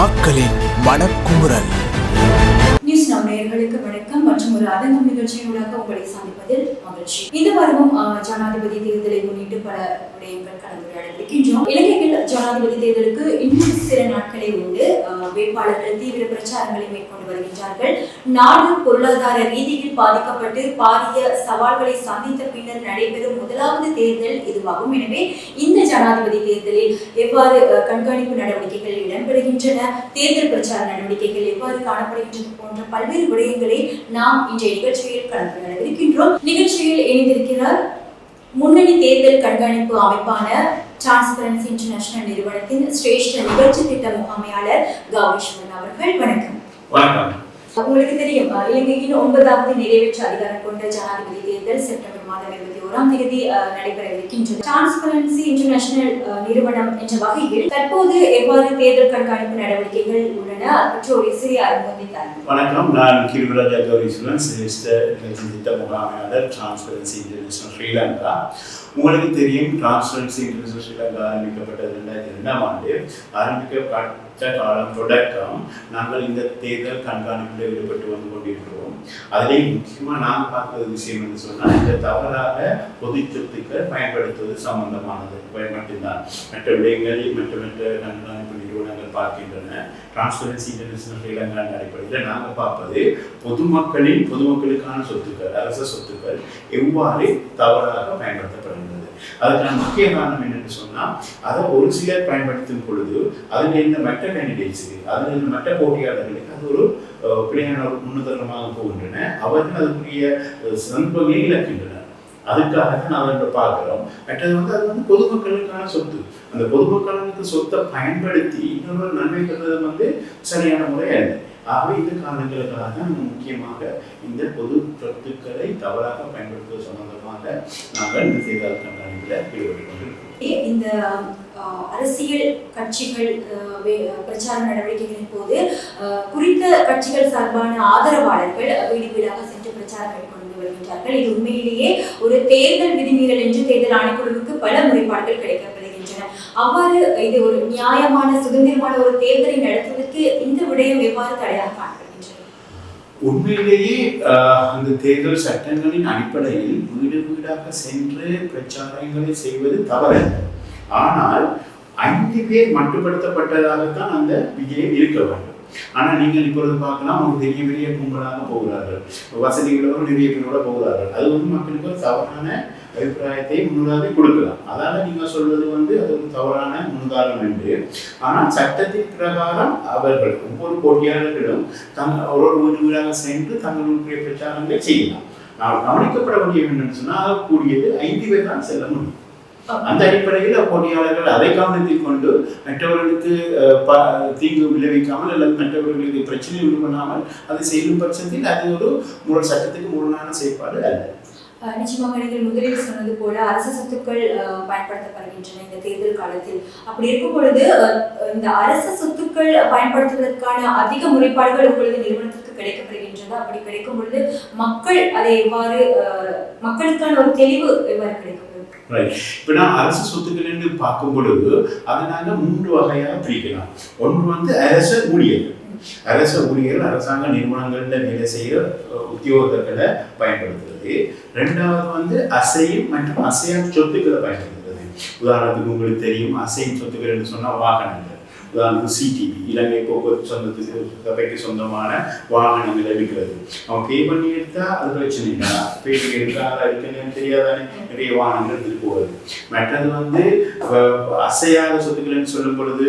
மக்களின் மனக்குமுறல். நியூஸ் நேர்களுக்கு வணக்கம் மற்றும் ஒரு அரங்கம் நிகழ்ச்சியூடாக உங்களை சந்திப்பதில் மகிழ்ச்சி. இந்த வாரமும் ஜனாதிபதி தேர்தலை முன்னிட்டு பல விடயங்கள் கலந்துரையாட இலங்கையில் ஜனாதிபதி தேர்தலுக்கு இன்னும் சில நாட்களே உண்டு. வேட்பாளர்கள் தீவிர பிரச்சாரங்களை மேற்கொண்டு வருகின்றார்கள். நாடு பொருளாதார ரீதியில் பாதிக்கப்பட்டு பாரிய சவால்களை சந்தித்த பின்னர் நடைபெறும் முதலாவது தேர்தல் இதுவாகும். எனவே இந்த ஜனாதிபதி தேர்தலில் எவ்வாறு கண்காணிப்பு நடவடிக்கைகள் இடம்பெறுகின்றன தேர்தல் பிரச்சார நடவடிக்கைகள் எவ்வாறு காணப்படுகின்றன போன்ற பல்வேறு விடயங்களை நாம் இன்றைய நிகழ்ச்சியில் கலந்துரையாட இருக்கின்றோம். நிகழ்ச்சியில் இணைந்திருக்கிறார் முன்னணி தேர்தல் கண்காணிப்பு அமைப்பான டிரான்ஸ்பரன்சி இன்டர்நேஷனல் நிறுவனத்தின் சிரேஷ்ட நிகழ்ச்சி திட்ட முகாமையாளர் கௌரீஸ்வரன் அவர்கள். வணக்கம். வணக்கம். உங்களுக்கு தெரியும்? இலங்கையின் ஒன்பதாவது நிறைவேற்று அதிகாரம் கொண்ட ஜனாதிபதி தேர்தல் செப்டம்பர் மாதம் இருபத்தி ஓராம் தேதி நடைபெற இருக்கின்றது. டிரான்ஸ்பரன்சி இன்டர்நேஷனல் நிறுவனம் என்ற வகையில் தற்போது எவ்வாறு தேர்தல் கண்காணிப்பு நடவடிக்கைகள் உள்ளன? அது பற்றி ஒரு சிறிய அறிமுகத்தை வணக்கம். நான் கிருவிராஜா கௌரீஸ்வரன் சிரேஷ்ட இலக்கிய திட்ட முகாமையாளர் டிரான்ஸ்பரன்சி இன்டர்நேஷனல் ஸ்ரீலங்கா உங்களுக்கு தெரியும் டிரான்ஸ்பரன்சி இன்டர்நேஷனல் ஸ்ரீலங்கா ஆரம்பிக்கப்பட்டது ரெண்டாயிரத்தி ரெண்டாம் ஆண்டு. ஆரம்பிக்கப்பட்ட காலம் தொடக்கம். நாங்கள் இந்த தேர்தல் கண்காணிப்பில் ஈடுபட்டு வந்து கொண்டிருக்கிறோம். அதிலே முக்கியமாக நாங்கள் பார்க்கிற விஷயம் என்று சொன்னால் இந்த தவறாக பொது சொத்துக்கள் பயன்படுத்துவது சம்பந்தமானது. மட்டும்தான். மற்ற விடயங்களில் மற்ற மற்ற கண்காணிப்பு நிறுவனங்கள் பார்க்கின்றன. டிரான்ஸ்பரன்சி இன்டர்நேஷனல் ஸ்ரீலங்கா அடிப்படையில் நாங்கள் பார்ப்பது பொதுமக்களின் பொதுமக்களுக்கான சொத்துக்கள் அரச சொத்துக்கள் எவ்வாறு தவறாக பயன்படுத்தப்படுகின்றன. அதுக்கான முக்கிய காரணம் என்னன்னு சொன்னால் அதை ஒரு சிலர் பயன்படுத்தும் பொழுது அதில் இருந்த மற்ற கேண்டிடேட்ஸுக்கு அதில் இருந்த மற்ற போட்டியாளர்களுக்கு அது ஒரு பிள்ளையான ஒரு முன்னுதாரணமாக போகின்றன. அவர்கள் அதுக்குரிய அஹ், சந்தர்ப்பங்களை இழக்கின்றனர் அதுக்காக தான் அவர்கள் பார்க்கிறோம். மற்றது வந்து அது வந்து பொதுமக்களுக்கான சொத்து. அந்த பொதுமக்களுக்கு சொத்தை பயன்படுத்தி இன்னொரு நன்மை பெறுவது வந்து சரியான முறை அல்ல. ஆகவே இந்த காரணங்களுக்காக நம்ம முக்கியமாக இந்த பொது சொத்துக்களை தவறாக பயன்படுத்துவது சம்பந்தமாக நாங்கள் இந்த செய்தியாளர் கண்காணிப்பில் ஈடுபட்டு கொண்டிருக்கிறோம். இந்த அரசியல் கட்சிகள் பிரச்சார நடவடிக்கைகளின் போது குறித்த கட்சிகள் சார்பான ஆதரவாளர்கள் வீடு வீடாக சென்று பிரச்சாரம் மேற்கொண்டு வருகின்றார்கள். இது உண்மையிலேயே ஒரு தேர்தல் விதிமீறல் என்று தேர்தல் ஆணைக்குழுவுக்கு பல முறைப்பாடுகள் கிடைக்கப்படுகின்றன அவ்வாறு இது ஒரு நியாயமான சுதந்திரமான ஒரு தேர்தலை நடத்துவதற்கு இந்த விடயம் எவ்வாறு தடையாக காணப்படுகின்றது? உண்மையிலேயே ஆஹ், அந்த தேர்தல் சட்டங்களின் அடிப்படையில் வீடு வீடாக சென்று பிரச்சாரங்களை செய்வது தவறல்ல ஆனால் ஐந்து பேர் மட்டுப்படுத்தப்பட்டதாகத்தான் அந்த விஜயம் இருக்க வேண்டும். ஆனால் நீங்கள் இப்பொழுது பார்க்கலாம் ஒரு பெரிய பெரிய கும்பலாக போகிறார்கள். வசதிகளோடு நிறைய பேரோட போகிறார்கள். அது வந்து மக்களுக்கு ஒரு தவறான அபிப்பிராயத்தை முன்னுதாரணை கொடுக்கலாம். அதால நீங்க சொல்வது வந்து அது ஒரு தவறான முன்னுதாரணம் என்று. ஆனால் சட்டத்தின் பிரகாரம் அவர்கள் ஒவ்வொரு போட்டியாளர்களும் தங்கள் ஒரு ஒரு வீடு வீடாக சென்று தங்களுடைய பிரச்சாரங்களை செய்யலாம். நான் கவனிக்கப்பட வேண்டிய என்னன்னு சொன்னால் கூடியது ஐந்து பேர் தான் செல்ல முடியும். அந்த அடிப்படையில் போட்டியாளர்கள் அதை கவனத்தில் கொண்டு மற்றவர்களுக்கு ப- தீங்கு விளைவிக்காமல் அல்லது மற்றவர்களுக்கு பிரச்சனை உண்டு பண்ணாமல் அதை செய்யும் பட்சத்தில் அது ஒரு முரண் சட்டத்துக்கு முரணான செயற்பாடு அல்ல. நிச்சயமாக நீங்கள் முதலில் சொன்னது போல அரசு சொத்துக்கள் பயன்படுத்தப்படுகின்றன இந்த தேர்தல் காலத்தில். அப்படி இருக்கும் பொழுது இந்த அரசு சொத்துக்கள் பயன்படுத்துவதற்கான அதிக முறைப்பாடுகள் உங்களது நிறுவனத்திற்கு கிடைக்கப்படுகின்றது அப்படி கிடைக்கும் பொழுது மக்கள் அதை எவ்வாறு மக்களுக்கான ஒரு தெளிவு எவ்வாறு கிடைக்கும் இப்போ நான் அரசு சொத்துக்கள் என்று பார்க்கும் பொழுது அதை நாங்கள் மூன்று வகையாக பிரிக்கலாம். ஒன்று வந்து அரச ஊழியர்கள். அரச ஊழியர்கள் அரசாங்க நிறுவனங்களில் வேலை செய்கிற உத்தியோகத்தை உத்தியோகத்தர்களை பயன்படுத்துறது ரெண்டாவது வந்து அசையும் மற்றும் அசையா சொத்துக்களை பயன்படுத்துறது. உதாரணத்துக்கு உங்களுக்கு தெரியும் அசையும் சொத்துக்கள் என்று சொன்னால் வாகனங்கள். உதாரணத்துக்கு சிடிவி இலங்கை போக்குவரத்து சொந்தத்துக்கு சபைக்கு சொந்தமான வாகனங்களை எடுக்கிறது அவன் பே பண்ணி எடுத்தா அது பிரச்சனை இல்லை. பே பண்ணி எடுத்தா அதை எடுக்கணும்னு தெரியாதானே? நிறைய வாகனங்கள் எடுத்துட்டு போகிறது மற்றது வந்து அசையாத சொத்துக்கள்னு சொல்லும் பொழுது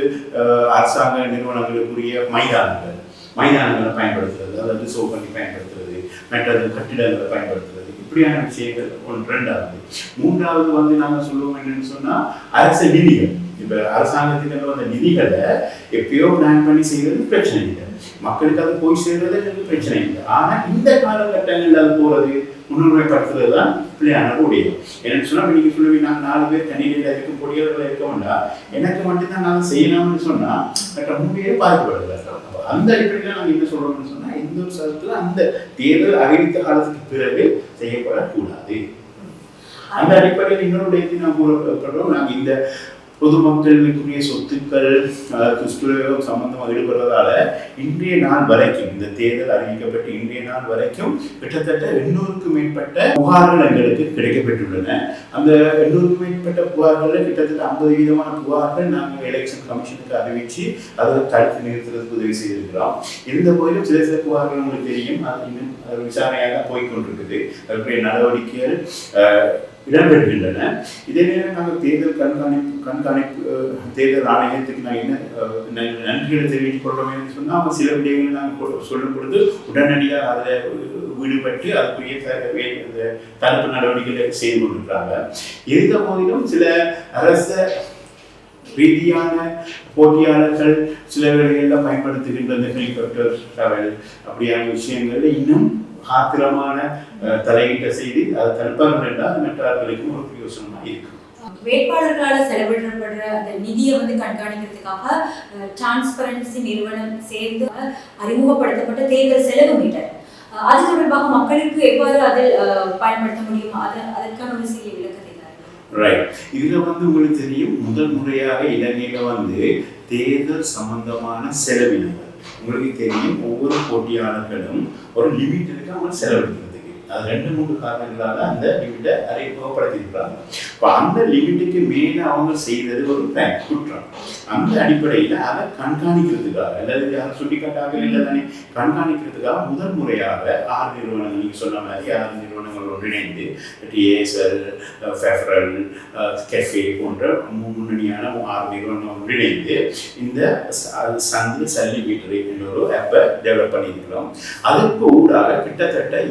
அரசாங்க நிறுவனங்களுக்குரிய மைதானங்கள். மைதானங்களை பயன்படுத்துறது அதாவது சோ பண்ணி பயன்படுத்துறது மற்றது கட்டிடங்களை பயன்படுத்துறது. இப்படியான விஷயங்கள் ஒன்று ரெண்டாவது மூன்றாவது வந்து நாங்கள் சொல்லுவோம் என்னன்னு சொன்னால் அரசு நிதிகள். இப்போ அரசாங்கத்திலிருந்து வந்த நிதிகளை எப்பயோ பிளான் பண்ணி செய்யறது பிரச்சனை இல்லை. மக்களுக்கு அது போய் சேர்றது எனக்கு பிரச்சனை இல்லை. ஆனால் இந்த காலகட்டங்களில் அது போகிறது முன்னுரிமைப்படுத்துறது தான் பிள்ளையான கூடியது எனக்கு சொன்னால் நீங்கள் சொல்லுவீங்க நாங்கள் நாலு பேர் தனியில் இருக்கும் பொடியவர்கள் இருக்க வேண்டாம். எனக்கு மட்டும்தான் நான் செய்யலாம்னு சொன்னால் கட்ட மூணு பாதிக்கப்படுது அந்த அடிப்படையில் நாங்கள் என்ன சொல்கிறோம்னு சொன்னால் எந்த ஒரு சதத்தில் அந்த தேர்தல் அறிவித்த காலத்துக்கு பிறகு செய்யப்படக்கூடாது. அந்த அடிப்படையில் இன்னொரு விடயத்தை கூறப்படுறோம் நாங்கள் இந்த பொதுமக்களுக்குரிய சொத்துக்கள் துஷ்பிரயோகம் சம்பந்தமாக ஈடுபடுறதால இன்றைய நாள் வரைக்கும் இந்த தேர்தல் அறிவிக்கப்பட்டு இன்றைய நாள் வரைக்கும் கிட்டத்தட்ட எண்ணூறுக்கும் மேற்பட்ட புகார்கள் எங்களுக்கு கிடைக்கப்பெற்றுள்ளன. அந்த எண்ணூறுக்கும் மேற்பட்ட புகார்களில் கிட்டத்தட்ட ஐம்பது விதமான புகார்கள் நாங்கள் எலெக்ஷன் கமிஷனுக்கு அறிவித்து அதை தடுத்து நிறுத்துறதுக்கு உதவி செய்திருக்கிறோம். இருந்த போதிலும் சில சில புகார்கள் உங்களுக்கு தெரியும். அது இன்னும் விசாரணையாக போய்கொண்டிருக்குது அதற்குரிய நடவடிக்கைகள் இடம்பெறுகின்றன. இதே நேரம் நாங்கள் தேர்தல் கண்காணிப்பு கண்காணிப்பு தேர்தல் ஆணையத்துக்கு நான் என்ன நன்றிகளை தெரிவித்துக் கொள்றோம் என்று சொன்னால் அவங்க சில விடயங்களை நாங்கள் சொல்லும் பொழுது உடனடியாக அதில் ஈடுபட்டு அதுக்குரிய தடுப்பு நடவடிக்கைகளை செய்து கொண்டிருக்கிறாங்க. இருந்த போதிலும் சில அரச ரீதியான போட்டியாளர்கள் சில வேளைகளில் பயன்படுத்துகின்ற ஹெலிகாப்டர் டிராவல் அப்படியான விஷயங்கள்ல இன்னும் ஆத்திரமான தலையீட்டை செய்து அதை தடுப்பார்கள் என்றால் மற்றவர்களுக்கும் ஒரு பிரயோசனமாக இருக்கும். வேட்பாளர்களால் செலவிடப்படுற அந்த நிதியை வந்து கண்காணிக்கிறதுக்காக டிரான்ஸ்பரன்சி நிறுவனம் சேர்ந்து அறிமுகப்படுத்தப்பட்ட தேர்தல் செலவு மீட்டர். அது தொடர்பாக மக்களுக்கு எவ்வாறு அதில் பயன்படுத்த முடியும்? அது அதற்கான ஒரு சிறிய விளக்கத்தை. ரைட் இதுல வந்து உங்களுக்கு தெரியும் முதல் முறையாக இலங்கையில வந்து தேர்தல் சம்பந்தமான செலவினங்கள். உங்களுக்கு தெரியும் ஒவ்வொரு போட்டியாளர்களும் ஒரு லிமிட் இருக்கு அவங்க செலவழிக்கிறதுக்கு அது ரெண்டு மூணு காரணங்களால அந்த லிமிட்டை அறிமுகப்படுத்தியிருக்கிறாங்க. இப்போ அந்த லிமிட்டுக்கு மேலே அவங்க செய்தது ஒரு பேங்க் குற்றம். அந்த அடிப்படையில் அதை கண்காணிக்கிறதுக்காக அல்லது யாரும் சுட்டிக்காட்டாக இல்லை தானே? கண்காணிக்கிறதுக்காக முதல் முறையாக ஆறு நிறுவனங்கள் நீங்கள் சொன்ன மாதிரி ஆறு நிறுவனங்கள் ஒன்றிணைந்து டிஎஸ்எல் ஃபெஃபரல் கெஃபே போன்ற முன்னணியான ஆறு நிறுவனம் ஒன்றிணைந்து இந்த ச- சந்தி சல்லி மீட்டர் என்ற ஒரு ஆப்பை டெவலப் பண்ணியிருக்கிறோம். அதற்கு ஊடாக கிட்டத்தட்ட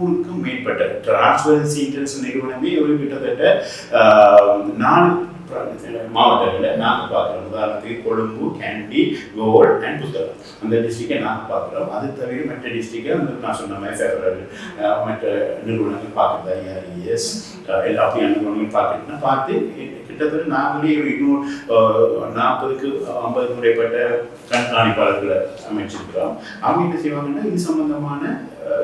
நூறுக்கும் மேற்பட்ட டிரான்ஸ்பரன்சி இன்டர்நேஷனல் நிறுவனமே ஒரு கிட்டத்தட்ட நான்கு மாவட்டங்களில் நாங்கள் பார்க்குறோம். உதாரணத்துக்கு கொழும்பு கேண்டி கோல் அண்ட் புத்தகம். அந்த டிஸ்ட்ரிக்டை நாங்கள் பார்க்குறோம். அது தவிர மற்ற டிஸ்ட்ரிக்டை வந்து நான் சொன்ன மாதிரி ஃபேவரல் மற்ற நிறுவனங்கள் பார்க்குறது? ஐஆர்இஎஸ் எல்லா அப்படியான நிறுவனங்கள் பார்த்துட்டுனா பார்த்து கிட்டத்தட்ட நாங்களே இன்னும் நாற்பதுக்கு ஐம்பது முறைப்பட்ட கண்காணிப்பாளர்களை அமைச்சிருக்கிறோம். அவங்க என்ன செய்வாங்கன்னா இது சம்பந்தமான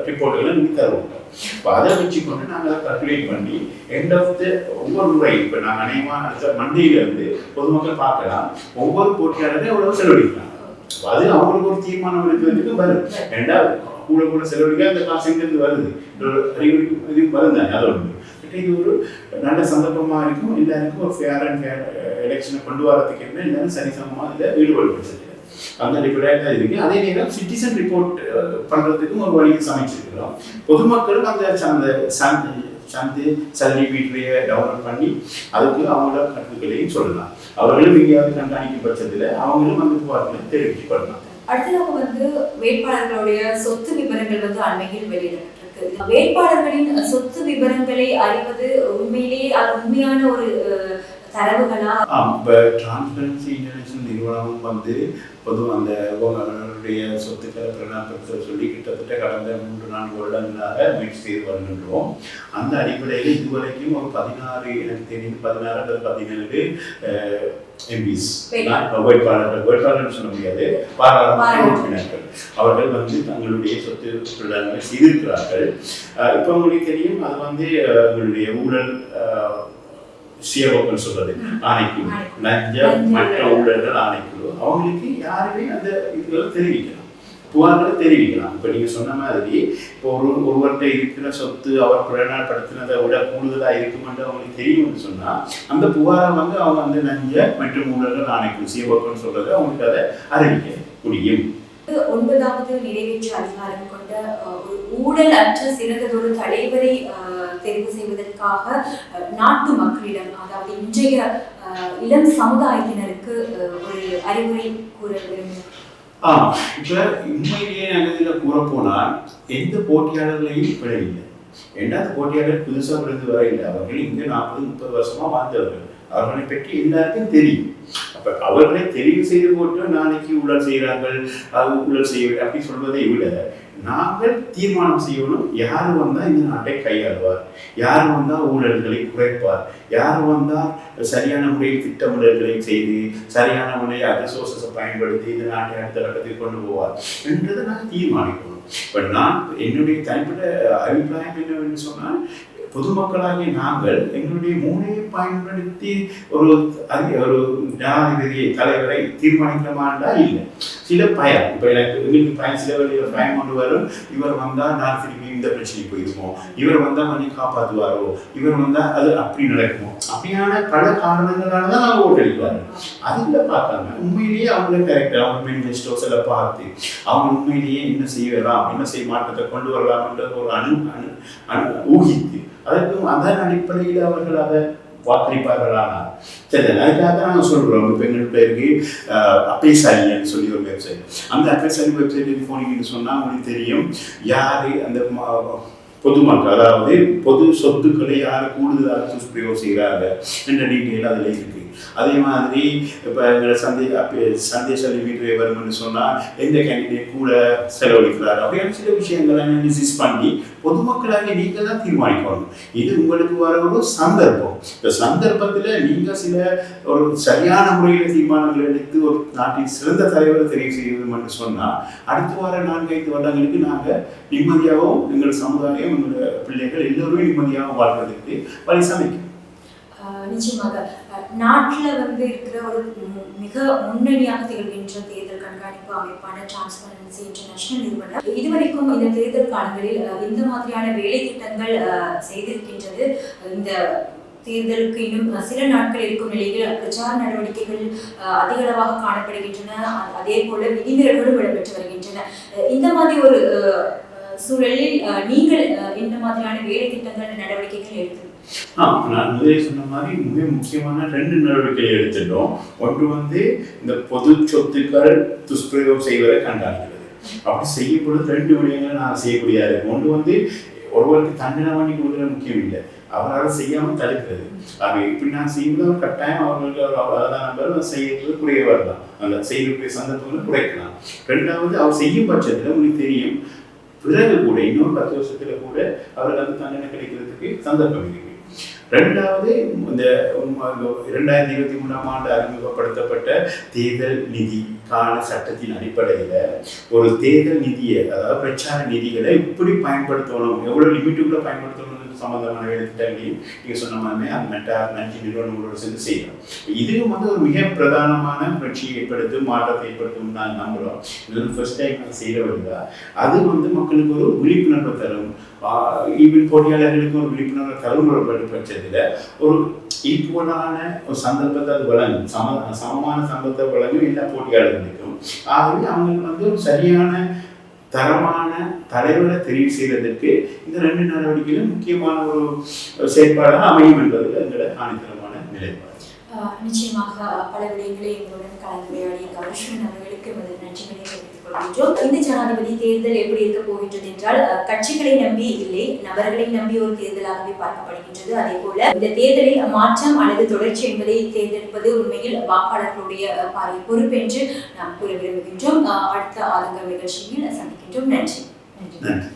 ரிப்போர்ட்டுகளை நீங்கள் தருவோம் இப்போ அதை வச்சுக்கொண்டு நாங்கள் அதை கல்குலேட் பண்ணி எண்ட் ஆஃப் த ஒவ்வொரு முறை இப்போ நாங்கள் அநேகமாக அடுத்த மண்டையிலேருந்து பொதுமக்கள் பார்க்கலாம் ஒவ்வொரு போட்டியாளரும் எவ்வளவு செலவழிக்கலாம். அது அவங்களுக்கு ஒரு தீர்மானம் எடுக்கிறதுக்கு வரும். ரெண்டாவது கூட கூட செலவழிக்க அந்த காசு எங்கிருந்து வருது? இது வரும் தானே அது ஒன்று இது ஒரு நல்ல சந்தர்ப்பமாக இருக்கும். எல்லாருக்கும் ஒரு ஃபேர் அண்ட் ஃபேர் எலெக்ஷனை கொண்டு வரதுக்கு என்ன எல்லாரும் சரிசமமாக இதில் ஈடுபடுறது அந்த அடிப்படையாக தான் இருக்கு. அதே நேரம் சிட்டிசன் ரிப்போர்ட் பண்றதுக்கும் ஒரு வழியை சமைச்சிருக்கிறோம். பொதுமக்களும் அந்த அந்த சந்து சந்தி சல்லி வீட்டிலேயே டவுன்லோட் பண்ணி அதுக்கு அவங்களோட கருத்துக்களையும் சொல்லலாம். அவர்களும் எங்கேயாவது கண்காணிக்கும் பட்சத்தில் அவங்களும் அந்த புகார்களை தெரிவித்து கொள்ளலாம் அடுத்ததாக வந்து வேட்பாளர்களுடைய சொத்து விவரங்கள் வந்து அண்மையில் வெளியிடப்பட்டிருக்கு. வேட்பாளர்களின் சொத்து விவரங்களை அறிவது உண்மையிலேயே அது உண்மையான ஒரு தரவுகளா? இப்போ டிரான்ஸ்பரன்சி இன்டர்நேஷனல் நிறுவனம் வந்து பொதுவாக அந்த உங்களுடைய சொத்துக்களை பிரகடனப்படுத்த சொல்லி கிட்டத்தட்ட கடந்த மூன்று நான்கு வருடங்களாக முயற்சி செய்து வருகின்றோம் அந்த அடிப்படையில் இதுவரைக்கும் ஒரு பதினாறு எனக்கு தெரிந்து பதினாறு அல்லது பதினேழு எம்பிஸ் வேட்பாளர்கள் வேட்பாளர்கள் சொல்ல முடியாது. பாராளுமன்ற. உறுப்பினர்கள். அவர்கள் வந்து தங்களுடைய சொத்து பிரகடனங்களை செய்திருக்கிறார்கள் இப்போ உங்களுக்கு தெரியும் அது வந்து உங்களுடைய ஊழல் சியவோக்கள் சொல்றது. ஆணைக்குழு. லஞ்ச மற்ற ஊழல். ஊழல்கள் ஆணைக்குழு. அவங்களுக்கு யாருமே அந்த இதுகளை தெரிவிக்கலாம். புகார்களை தெரிவிக்கலாம். இப்போ நீங்கள் சொன்ன மாதிரி இப்போ ஒரு ஒருவர்கிட்ட இருக்கிற சொத்து அவர் பிரகடனப்படுத்தினதை விட கூடுதலாக இருக்குமென்று அவங்களுக்கு தெரியும்னு சொன்னால் அந்த புகாரை வந்து அவங்க வந்து லஞ்ச மற்றும் ஊழல்கள் ஆணைக்குழு சியவோக்கள் சொல்றது அவங்களுக்கு அதை அறிவிக்க முடியும். ஒன்பதாவது நிறைவேற்று அதிகாரம் கொண்ட ஒரு ஊழல் அற்ற சிறந்ததொரு தலைவரை தெரிவு செய்வதற்காக நாட்டு மக்களிடம் அதாவது இன்றைய இளம் சமுதாயத்தினருக்கு ஒரு அறிவுரை கூற விரும்புகிறேன். ஆ இப்போ உண்மையிலேயே நாங்கள் இதில் கூறப்போனால் போனால் எந்த போட்டியாளர்களையும் பிழையில்லை ஏன்னா போட்டியாளர் புதுசாக பிறந்து வரையில்லை அவர்கள் இங்கே நாற்பது முப்பது வருஷமா வாழ்ந்தவர்கள். அவர்களை பற்றி எல்லாருக்கும் தெரியும். அப்ப அவர்களை தெரிவு செய்து போட்டு நாளைக்கு ஊழல் செய்கிறார்கள் அது ஊழல் செய்ய அப்படி சொல்வதை விட நாங்கள் தீர்மானம் செய்யணும். யார் வந்தால் இந்த நாட்டை கையாளுவார்? யார் வந்தால் ஊழல்களை குறைப்பார்? யார் வந்தால் சரியான முறையில் திட்டமிடல்களை செய்து சரியான முறையில் ரிசோர்ஸஸை பயன்படுத்தி இந்த நாட்டை அடுத்த கட்டத்தில் கொண்டு போவார் என்றதை நான் தீர்மானிக்கணும். இப்போ நான் என்னுடைய தனிப்பட்ட அபிப்பிராயம் என்னவென்று சொன்னால் பொதுமக்களாகிய நாங்கள் எங்களுடைய மூளையை பயன்படுத்தி ஒரு அதிக ஒரு ஜனாதிபதியை தலைவரை தீர்மானிக்கலாமாண்டா இல்லை. சில பயம் இப்போ எனக்கு எங்களுக்கு பயம் சில வழியில் பயம் கொண்டு வரும். இவர் வந்தால் நான் திரும்பி இந்த பிரச்சனைக்கு போயிருமோ இவர் வந்தால் கொஞ்சம் காப்பாற்றுவாரோ இவர் வந்தால் அது அப்படி நடக்கும்? அப்படியான பல காரணங்களால தான் அவங்க ஓட்டடிக்கிறாங்க அதில் பார்க்காம உண்மையிலேயே அவங்க கரெக்டாக அவங்க மேனிஃபெஸ்டோஸ் எல்லாம் பார்த்து அவங்க உண்மையிலேயே என்ன செய்யலாம் என்ன செய்ய மாற்றத்தை கொண்டு வரலாம்ன்ற ஒரு அணு அணு அணு ஊகித்து. அதற்கும் அதன் அடிப்படையில் அவர்கள் அதை வாக்களிப்பார்களானா சரி அதுக்காக நாங்கள் சொல்கிறோம் இப்போ எங்கள்கிட்ட இருக்கு அப்பேசாலின்னு சொல்லி ஒரு வெப்சைட் அந்த அப்பேசாலி வெப்சைட்டுக்கு போனீங்கன்னு சொன்னால் உங்களுக்கு தெரியும் யார் அந்த பொதுமக்கள் அதாவது பொது சொத்துக்களை யார் கூடுதலாக துஷ்பிரயோகம் செய்கிறாங்க என்ற டீட்டெயில் அதில் இருக்கு. அதே மாதிரி இப்போ எங்களை சந்தே அப்ப சந்தேஷாலி வீட்டு வரும்னு சொன்னால் எந்த கேண்டிடேட் கூட செலவழிக்கிறார். அப்படியான சில விஷயங்களை அனாலிசிஸ் பண்ணி பொதுமக்களாக நீங்கள் தான் தீர்மானிக்கணும். இது உங்களுக்கு வர ஒரு சந்தர்ப்பம். இந்த சந்தர்ப்பத்தில் நீங்கள் சில ஒரு சரியான முறையில் தீர்மானங்கள் எடுத்து ஒரு நாட்டின் சிறந்த தலைவரை தெரிவு செய்வது மட்டும் சொன்னால் அடுத்த வார நான்கு ஐந்து வருடங்களுக்கு நாங்கள் நிம்மதியாகவும் எங்கள் சமுதாயம் எங்களோட பிள்ளைகள் எல்லோருமே நிம்மதியாகவும் வாழ்றதுக்கு வழி சமைக்கும். நிச்சயமாக. நாட்டில் வந்து இருக்கிற ஒரு மிக முன்னணியாக திகழ்கின்ற தேர்தல் கண்காணிப்பு அமைப்பான டிரான்ஸ்பரன்சி இன்டர்நேஷனல் நிறுவனம். இதுவரைக்கும் இந்த தேர்தல் காலங்களில் இந்த மாதிரியான வேலை திட்டங்கள் அஹ், செய்திருக்கின்றது. இந்த தேர்தலுக்கு இன்னும் சில நாட்கள் இருக்கும் நிலையில் பிரச்சார நடவடிக்கைகள் அஹ், அதிக அளவாக காணப்படுகின்றன. அதே போல விதிமீறல்களும் இடம்பெற்று வருகின்றன. இந்த மாதிரி ஒரு அஹ், சூழலில் நீங்கள் அஹ், இந்த மாதிரியான வேலை திட்டங்கள் நடவடிக்கைகள் எடுத்து நான் முதலே சொன்ன மாதிரி மிக முக்கியமான ரெண்டு நடவடிக்கைகளை எடுத்துட்டோம். ஒன்று வந்து இந்த பொது சொத்துக்கள் துஷ்பிரயோகம் செய்வதை கண்டாடுகிறது அப்படி செய்யப்படுது ரெண்டு விடயங்களை நான் செய்யக்கூடியதாக இருக்கும் ஒன்று வந்து ஒருவருக்கு தண்டனை வாங்கி கொடுக்குற முக்கியம் இல்லை. அவரால் செய்யாமல் தடுக்கிறது. ஆக இப்படி நான் செய்யும்போது அவர் கட்டாயம் அவர்களுக்கு அவர் அவதான நம்பர் செய்யறது குறையவர் தான் அந்த செய்யக்கூடிய சந்தர்ப்பங்களை குறைக்கலாம். ரெண்டாவது அவர் செய்யும் பட்சத்தில் உங்களுக்கு தெரியும் பிறகு கூட இன்னொரு பத்து வருஷத்துல கூட அவருக்கு அந்த தண்டனை கிடைக்கிறதுக்கு சந்தர்ப்பம் இருக்கு. ரெண்டாவது இந்த இரண்டாயிரத்தி இருபத்தி மூணாம் ஆண்டு அறிமுகப்படுத்தப்பட்ட தேர்தல் நிதிக்கான சட்டத்தின் அடிப்படையில் ஒரு தேர்தல் நிதியை அதாவது பிரச்சார நிதிகளை எப்படி பயன்படுத்தணும் எவ்வளோ லிமிட்டுக்குள்ள பயன்படுத்தணும் சம்பந்தமான வேலை நீங்கள் சொன்ன மாதிரி அந்த மெட்டா நன்றி நிறுவனங்களோடு சேர்ந்து செய்யணும் இதுவும் வந்து ஒரு மிக பிரதானமான புரட்சியை ஏற்படுத்தும் மாற்றத்தை ஏற்படுத்தும் நான் நம்புகிறோம் இது வந்து ஃபர்ஸ்ட் டைம் செய்கிற வழிதா அது வந்து மக்களுக்கு ஒரு விழிப்புணர்வு தரும் ஈவன் போட்டியாளர்களுக்கு ஒரு விழிப்புணர்வு தரும் பட்சத்தில் ஒரு ஈக்குவலான ஒரு சந்தர்ப்பத்தை அது வழங்கும். சம சமமான சந்தர்ப்பத்தை வழங்கும் எல்லா போட்டியாளர்களுக்கும். ஆகவே அவங்களுக்கு வந்து ஒரு சரியான தரமான தலைவரை தெரிவு செய்வதற்கு இந்த ரெண்டு நடவடிக்கைகளும் முக்கியமான ஒரு செயற்பாடாக அமையும் என்பதில் எங்களோட ஆணித்தரமான நிலைப்பாடு. நிச்சயமாக பல விடயங்களை எங்களுடன் கலந்துரையாடிய கௌஷ்மன் அவர்களுக்கு முதல் நன்றிகளை கொள்கின்றோம் இந்த ஜனாதிபதி தேர்தல் எப்படி இருக்க போகின்றது என்றால் அஹ், கட்சிகளை நம்பி இல்லை நபர்களை நம்பி ஒரு தேர்தலாகவே பார்க்கப்படுகின்றது. அதே போல இந்த தேர்தலில் மாற்றம் அல்லது தொடர்ச்சி என்பதை தேர்ந்தெடுப்பது உண்மையில் வாக்காளர்களுடைய பாரிய பொறுப்பு என்று நாம் கூற விரும்புகின்றோம். அடுத்த ஆதங்க நிகழ்ச்சியில் சந்திக்கின்றோம். நன்றி. நன்றி.